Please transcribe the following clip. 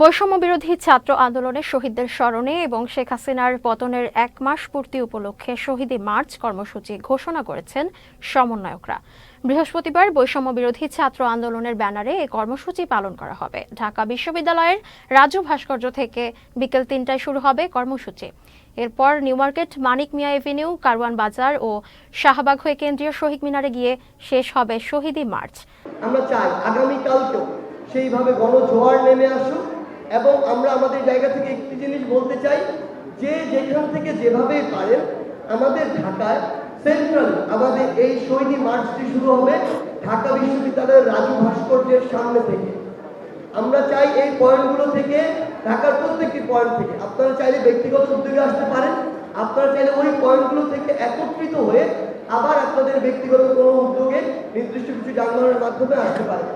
বৈষম্য বিরোধী ছাত্র আন্দোলনে শহীদদের স্মরণে এবং শেখ হাসিনার পতনের এক মাস পূর্তি উপলক্ষে শহীদী মার্চ কর্মসূচি ঘোষণা করেছেন সমন্বয়করা। বৃহস্পতিবার বৈষম্য বিরোধী ছাত্র আন্দোলনের ব্যানারে এই কর্মসূচি পালন করা হবে। ঢাকা বিশ্ববিদ্যালয়ের রাজু ভাস্কর্য থেকে বিকেল তিনটায় শুরু হবে কর্মসূচি। এরপর New Market Manik Mia avenue, Karwan Bazar ও শাহবাগ হয়ে কেন্দ্রীয় শহীদ মিনারে গিয়ে শেষ হবে শহীদী মার্চ। আমরা চাই সেইভাবে নেমে আসুক। এবং আমরা আমাদের জায়গা থেকে একটি জিনিস বলতে চাই, যে যেখান থেকে যেভাবেই পারেন, আমাদের ঢাকায় সেন্ট্রাল আমাদের এই শহীদী মার্চটি শুরু হবে ঢাকা বিশ্ববিদ্যালয়ের রাজু ভাস্কর্যের সামনে থেকে। আমরা চাই এই পয়েন্টগুলো থেকে, ঢাকার প্রত্যেকটি পয়েন্ট থেকে। আপনারা চাইলে ব্যক্তিগত উদ্যোগে আসতে পারেন। আপনারা চাইলে ওই পয়েন্টগুলো থেকে একত্রিত হয়ে আবার আপনাদের ব্যক্তিগত কোনো উদ্যোগে নির্দিষ্ট কিছু যানবাহনের মাধ্যমে আসতে পারেন।